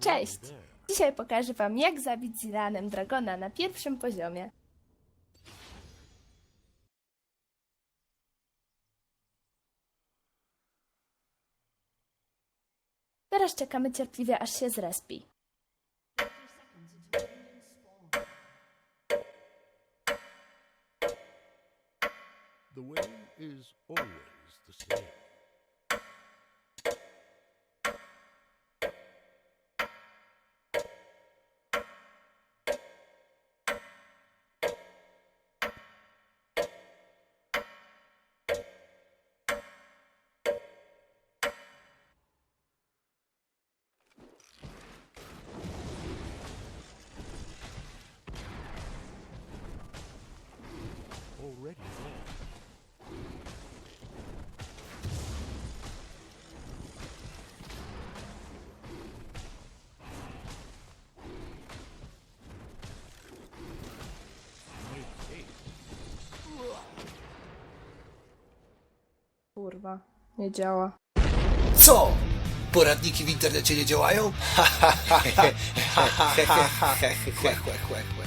Cześć! Dzisiaj pokażę wam jak zabić Zilanem Dragona na pierwszym poziomie. Teraz czekamy cierpliwie aż się zrespi. The way is always the same. Kurwa, nie działa. Co? Poradniki w internecie nie działają?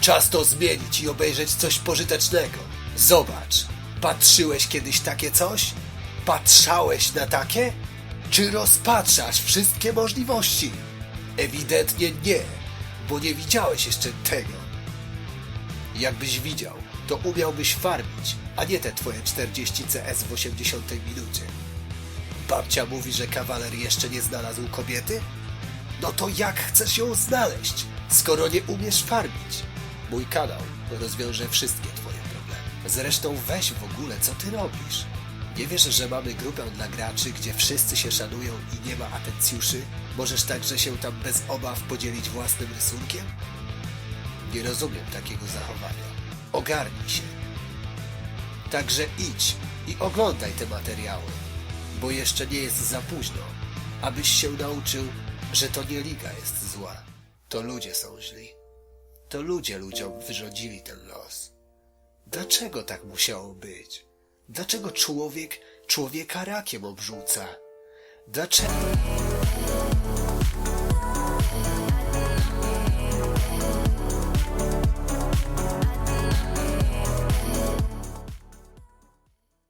Czas to zmienić i obejrzeć coś pożytecznego. Zobacz, patrzyłeś kiedyś takie coś? Patrzałeś na takie? Czy rozpatrzasz wszystkie możliwości? Ewidentnie nie, bo nie widziałeś jeszcze tego. Jakbyś widział, to umiałbyś farmić, a nie te twoje 40 CS w 80 minucie. Babcia mówi, że kawaler jeszcze nie znalazł kobiety? No to jak chcesz ją znaleźć, skoro nie umiesz farmić? Mój kanał rozwiąże wszystkie twoje. Zresztą weź w ogóle, co ty robisz? Nie wiesz, że mamy grupę dla graczy, gdzie wszyscy się szanują i nie ma atencjuszy? Możesz także się tam bez obaw podzielić własnym rysunkiem? Nie rozumiem takiego zachowania. Ogarnij się. Także idź i oglądaj te materiały, bo jeszcze nie jest za późno, abyś się nauczył, że to nie liga jest zła, to ludzie są źli. To ludzie ludziom wyrządzili ten los. Dlaczego tak musiało być? Dlaczego człowiek człowieka rakiem obrzuca? Dlaczego?